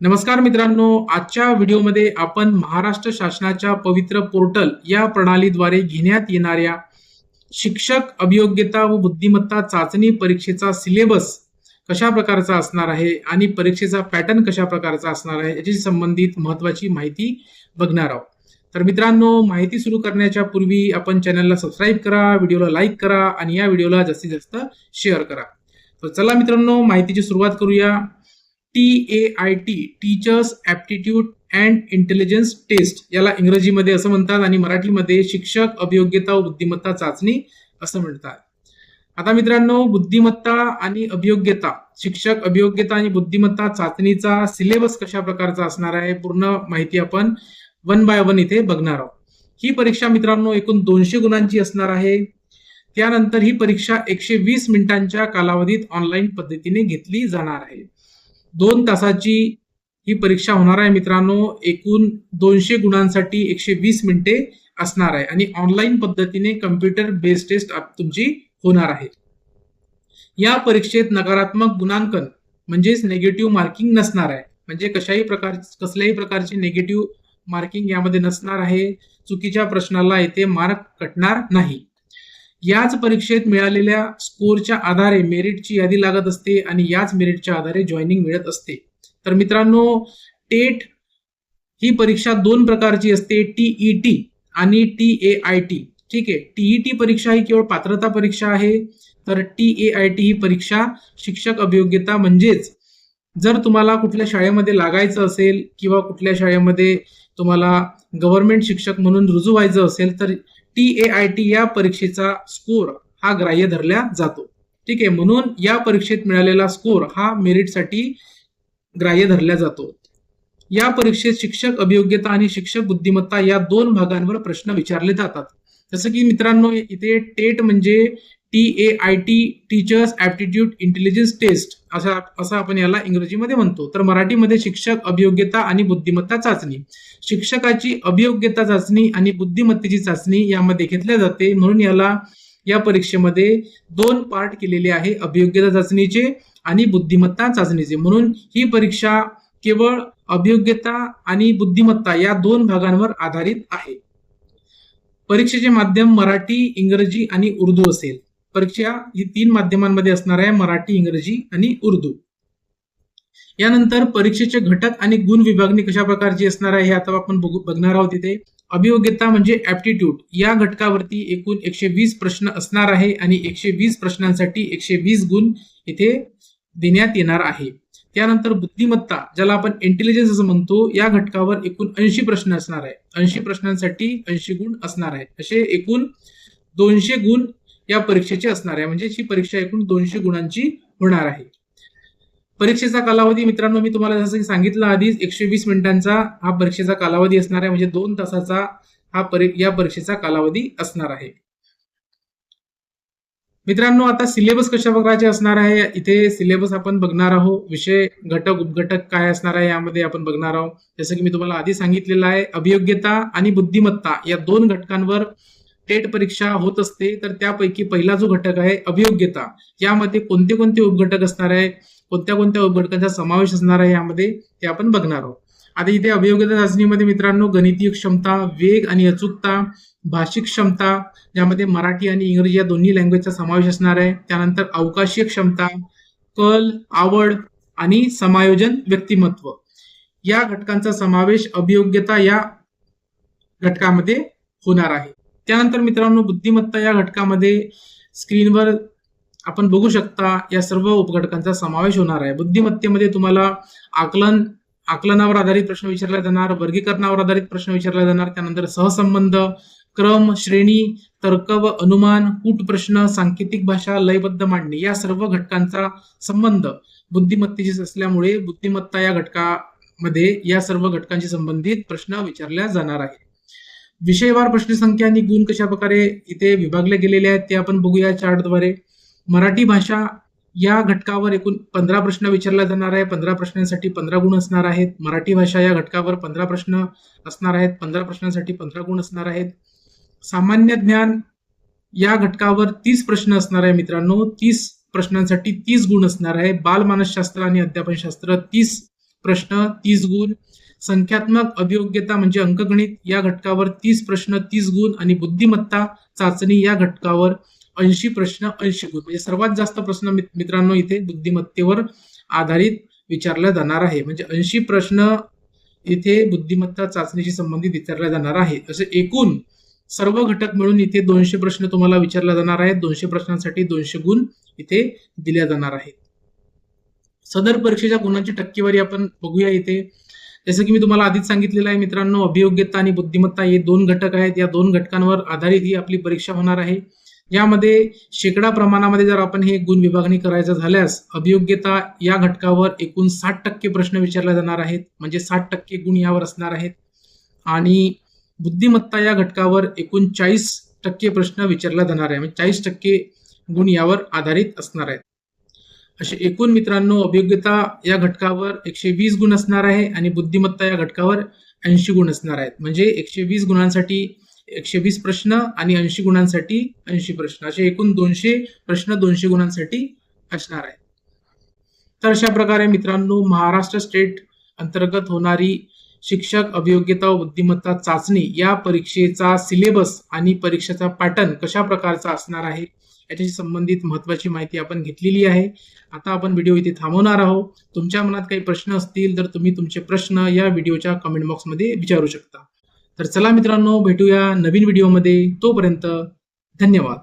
नमस्कार मित्रांनो आजच्या व्हिडिओमध्ये आपण महाराष्ट्र शासनाच्या पवित्र पोर्टल या प्रणालीद्वारे घेण्यात येणाऱ्या शिक्षक अभियोग्यता व बुद्धिमत्ता चाचणी परीक्षेचा सिलेबस कशा प्रकारचा असणार आहे आणि परीक्षेचा पॅटर्न कशा प्रकारचा असणार आहे याची संबंधित महत्वाची माहिती बघणार आहोत. तर मित्रांनो माहिती सुरू करण्याच्या पूर्वी आपण चॅनलला सबस्क्राईब करा व्हिडिओला लाईक करा आणि या व्हिडिओला जास्तीत जास्त शेअर करा. तर चला मित्रांनो माहितीची सुरुवात करूया. T A I T teachers aptitude and intelligence test याला इंग्रजीमध्ये असं म्हणतात आणि मराठीमध्ये शिक्षक अभियोग्यता व बुद्धिमत्ता चाचणी असं म्हणतात. आता मित्रांनो बुद्धिमत्ता आणि अभियोग्यता. शिक्षक अभियोग्यता आणि बुद्धिमत्ता चाचणीचा सिलेबस कशा प्रकारचा असणार आहे पूर्ण माहिती आपण वन बाय वन इथे बघणार आहोत. ही परीक्षा मित्रांनो एकूण दोनशे गुणांची असणार आहे. त्यानंतर ही परीक्षा एकशे वीस मिनिटांच्या कालावधीत ऑनलाईन पद्धतीने घेतली जाणार आहे. दोन तासाची ही परीक्षा होणार आहे मित्रांनो. एकूण दोनशे गुणांसाठी एकशे वीस मिनिटे असणार आहे. आणि ऑनलाईन पद्धतीने कम्प्युटर बेस्ड टेस्ट तुमची होणार आहे. या परीक्षेत नकारात्मक गुणांकन म्हणजेच नेगेटिव्ह मार्किंग नसणार आहे. म्हणजे कशाही प्रकार कसल्याही प्रकारचे नेगेटिव्ह मार्किंग यामध्ये नसणार आहे. चुकीच्या प्रश्नाला येथे मार्क कटणार नाही. याच परीक्षेत मिळालेल्या स्कोरच्या आधारे मेरिटची यादी लागत असते आणि याच मेरिटच्या आधारे जॉईनिंग मिळत असते. तर मित्रांनो टेट ही परीक्षा दोन प्रकारची असते टीई टी आणि टी ए आय टी ठीक आहे टीई टी परीक्षा ही केवळ पात्रता परीक्षा आहे तर टी ए आय टी ही परीक्षा शिक्षक अभियोग्यता म्हणजेच जर तुम्हाला कुठल्या शाळेमध्ये लागायचं असेल किंवा कुठल्या शाळेमध्ये तुम्हाला गव्हर्नमेंट शिक्षक म्हणून रुजू व्हायचं असेल तर टी ए आय टी या परीक्षेचा स्कोर हा ग्राह्य धरला जातो. ठीक आहे म्हणून या परीक्षेत मिळालेला स्कोर हा मेरिटसाठी ग्राह्य धरला जातो. या परीक्षेत शिक्षक अभियोग्यता आणि शिक्षक बुद्धिमत्ता या दोन भागांवर प्रश्न विचारले जातात. जसं की मित्रांनो इथे टेट म्हणजे T A I T teachers aptitude intelligence test असा असं आपण याला इंग्रजीमध्ये म्हणतो. तर मराठीमध्ये शिक्षक अभियोग्यता आणि बुद्धिमत्ता चाचणी. शिक्षकाची अभियोग्यता चाचणी आणि बुद्धिमत्तेची चाचणी यामध्ये घेतल्या जाते. म्हणून याला या परीक्षेमध्ये दोन पार्ट केलेले आहे अभियोग्यता चाचणीचे आणि बुद्धिमत्ता चाचणीचे. म्हणून ही परीक्षा केवळ अभियोग्यता आणि बुद्धिमत्ता या दोन भागांवर आधारित आहे. परीक्षेचे माध्यम मराठी इंग्रजी आणि उर्दू असेल. परीक्षा ही तीन माध्यमांमध्ये असणार आहे मराठी इंग्रजी आणि उर्दू. यानंतर परीक्षेचे घटक आणि गुण विभागणी कशा प्रकारची असणार आहे हे आता आपण बघू बघणार आहोत इथे. अभियोग्यता म्हणजे ऍप्टिट्यूड या घटकावरती एकूण एकशे वीस प्रश्न असणार आहे आणि एकशे वीस प्रश्नांसाठी एकशे वीस गुण इथे देण्यात येणार आहे. त्यानंतर बुद्धिमत्ता ज्याला आपण इंटेलिजन्स असं म्हणतो या घटकावर एकूण ऐंशी प्रश्न असणार आहे. ऐंशी प्रश्नांसाठी ऐंशी गुण असणार आहेत असे एकूण दोनशे गुण या परीक्षेची असणार आहे. म्हणजे ही परीक्षा एकूण दोनशे गुणांची होणार आहे. परीक्षेचा कालावधी मित्रांनो मी तुम्हाला जसं सांगितलं आधीच एकशे वीस मिनिटांचा हा परीक्षेचा कालावधी असणार आहे. म्हणजे दोन तासाचा हा परी या परीक्षेचा कालावधी असणार आहे. मित्रांनो आता सिलेबस कशा प्रकारचे असणार आहे? इथे सिलेबस आपण बघणार आहोत. विषय घटक उपघटक काय असणार आहे यामध्ये आपण बघणार आहोत. जसं की मी तुम्हाला आधी सांगितलेलं आहे अभियोग्यता आणि बुद्धिमत्ता या दोन घटकांवर टेट परीक्षा होत असते तर त्यापैकी पहिला जो घटक आहे अभियोग्यता. यामध्ये कोणते कोणते उपघटक असणार आहे? कोणत्या कोणत्या उपघटकांचा समावेश असणार आहे यामध्ये ते आपण बघणार आहोत. आता इथे अभियोग्यता चाचणीमध्ये मित्रांनो गणितीय क्षमता वेग आणि अचूकता भाषिक क्षमता ज्यामध्ये मराठी आणि इंग्रजी या दोन्ही लँग्वेजचा समावेश असणार आहे. त्यानंतर अवकाशीय क्षमता कल आवड आणि समायोजन व्यक्तिमत्व. या घटकांचा समावेश अभियोग्यता या घटकामध्ये होणार आहे. त्यानंतर मित्रांनो बुद्धिमत्ता या घटकामध्ये स्क्रीनवर आपण बघू शकता या सर्व उपघटकांचा समावेश होणार आहे. बुद्धिमत्तेमध्ये तुम्हाला आकलन आकलनावर आधारित प्रश्न विचारला जाणार वर्गीकरणावर आधारित प्रश्न विचारला जाणार त्यानंतर सहसंबंध क्रम श्रेणी तर्क व अनुमान कूट प्रश्न सांकेतिक भाषा लयबद्ध मांडणी या सर्व घटकांचा संबंध बुद्धिमत्तेशी असल्यामुळे बुद्धिमत्ता या घटकामध्ये या सर्व घटकांशी संबंधित प्रश्न विचारल्या जाणार आहे विषयवार प्रश्नसंख्या आणि गुण कशा प्रकारे इथे विभागले गेलेले आहेत ते आपण बघूया चार्टद्वारे. मराठी भाषा या घटकावर एकूण पंधरा प्रश्न विचारला जाणार आहे पंधरा प्रश्नांसाठी पंधरा गुण असणार आहेत. मराठी भाषा या घटकावर पंधरा प्रश्न असणार आहेत. पंधरा प्रश्नांसाठी पंधरा गुण असणार आहेत. सामान्य ज्ञान या घटकावर तीस प्रश्न असणार आहे मित्रांनो. तीस प्रश्नांसाठी तीस गुण असणार आहे बालमानसशास्त्र आणि अध्यापनशास्त्र तीस प्रश्न तीस गुण. संख्यात्मक अभियोग्यता म्हणजे अंकगणित या घटकावर तीस प्रश्न तीस गुण आणि बुद्धिमत्ता चाचणी या घटकावर ऐंशी प्रश्न ऐंशी गुण. म्हणजे सर्वात जास्त प्रश्न मित्रांनो इथे बुद्धिमत्तेवर आधारित विचारला जाणार आहे. म्हणजे ऐंशी प्रश्न इथे बुद्धिमत्ता चाचणीशी संबंधित विचारला जाणार आहे. असे एकूण सर्व घटक मिळून इथे दोनशे प्रश्न तुम्हाला विचारला जाणार आहेत. दोनशे प्रश्नांसाठी दोनशे गुण इथे दिल्या जाणार आहेत. सदर परीक्षेच्या गुणांची टक्केवारी आपण बघूया इथे. जसं की मी तुम्हाला आधीच सांगितलेलं आहे मित्रांनो अभियोग्यता आणि बुद्धिमत्ता हे दोन घटक आहेत. या दोन घटकांवर आधारित ही आपली परीक्षा होणार आहे. यामध्ये शेकडा प्रमाणामध्ये जर आपण हे गुण विभागणी करायचं झाल्यास अभियोग्यता या घटकावर एकूण साठ टक्के प्रश्न विचारले जाणार आहेत. म्हणजे साठ टक्के गुण यावर असणार आहेत. आणि बुद्धिमत्ता या घटकावर एकूण चाळीस टक्के प्रश्न विचारला जाणार आहे. म्हणजे चाळीस टक्के गुण यावर आधारित असणार आहेत. असे एकूण मित्रांनो अभियोग्यता या घटकावर एकशे वीस गुण असणार आहे आणि बुद्धिमत्ता या घटकावर ऐंशी गुण असणार आहेत. म्हणजे एकशे वीस गुणांसाठी एकशे वीस प्रश्न आणि ऐंशी गुणांसाठी ऐंशी प्रश्न. असे एकूण दोनशे प्रश्न दोनशे गुणांसाठी असणार आहेत. तर अशा प्रकारे मित्रांनो महाराष्ट्र स्टेट अंतर्गत होणारी शिक्षक अभियोग्यता व बुद्धिमत्ता चाचणी या परीक्षेचा सिलेबस आणि परीक्षेचा पॅटर्न कशा प्रकारचा असणार आहे? याच्याशी संबंधित महत्वाची माहिती आपण घेतलेली आहे. आता आपण व्हिडिओ इथे थांबवणार आहोत. तुमच्या मनात काही प्रश्न असतील तर तुम्ही तुमचे प्रश्न या व्हिडिओच्या कमेंट बॉक्समध्ये विचारू शकता. तर चला मित्रांनो भेटूया नवीन व्हिडिओमध्ये. तोपर्यंत धन्यवाद.